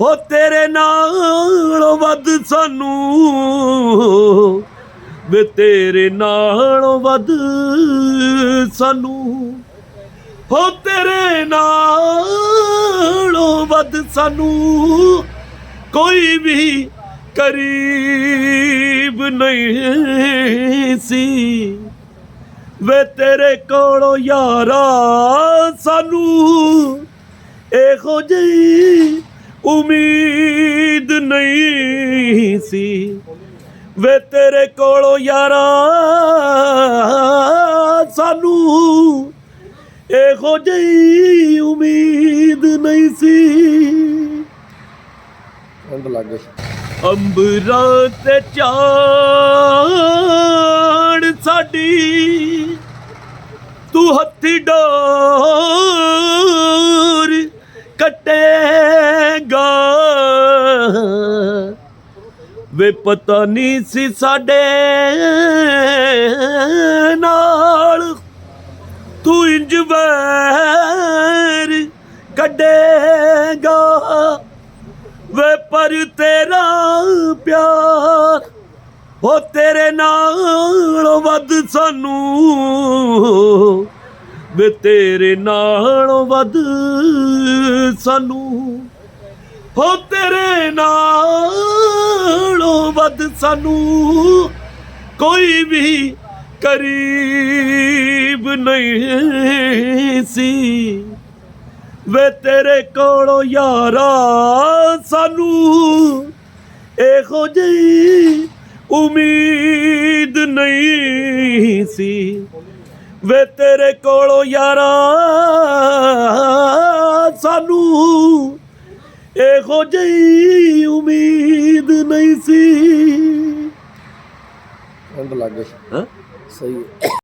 ਉਹ ਤੇਰੇ ਨਾਲੋਂ ਵੱਧ ਸਾਨੂੰ, ਵੇ ਤੇਰੇ ਨਾਲੋਂ ਵੱਧ ਸਾਨੂੰ। ਹੋ ਤੇਰੇ ਨਾਲੋਂ ਵੱਧ ਸਾਨੂੰ ਕੋਈ ਵੀ ਕਰੀਬ ਨਹੀਂ ਸੀ। ਵੇ ਤੇਰੇ ਕੋਲੋਂ ਯਾਰਾ ਸਾਨੂੰ, ਇਹੋ ਜਿਹੀ ਉਮੀਦ ਨਹੀਂ ਸੀ ਵੇ ਤੇਰੇ ਕੋਲੋਂ ਯਾਰਾ ਸਾਨੂੰ ਇਹੋ ਜਿਹੀ ਉਮੀਦ ਨਹੀਂ ਸੀ। ਅੰਦ ਲੱਗ ਗਏ ਅੰਬਰਾਂ ਤੇ ਚਾੜ ਸਾਡੀ ਤੂੰ ਹੱਥੀ ਡੋਰ ਵੇ ਪਤਾ ਨਹੀਂ ਸੀ ਸਾਡੇ ਨਾਲ। ਤੂੰ ਇੰਜ ਵੈਰ ਕੱਢੇਗਾ। ਵੇ ਪਰ ਤੇਰਾ ਪਿਆਰ ਹੋ ਤੇਰੇ ਨਾਲੋਂ ਵੱਧ ਸਾਨੂੰ। ਵੇ ਤੇਰੇ ਨਾਲੋਂ ਵੱਧ ਸਾਨੂੰ। ਹੋ ਤੇਰੇ ਨਾਲ ਵੱਧ ਸਾਨੂੰ ਕੋਈ ਵੀ ਕਰੀਬ ਨਹੀਂ ਸੀ। ਵੇ ਤੇਰੇ ਕੋਲੋਂ ਯਾਰਾ ਸਾਨੂੰ ਇਹੋ ਜਿਹੀ ਉਮੀਦ ਨਹੀਂ ਸੀ। ਵੇ ਤੇਰੇ ਕੋਲੋਂ ਯਾਰਾ ਸਾਨੂੰ ਇਹੋ ਜਿਹੀ ਉਮੀਦ ਨਹੀਂ ਸੀ। ਅੰਦ ਲੱਗ ਗਏ ਹਾਂ? ਸਹੀ ਹੈ।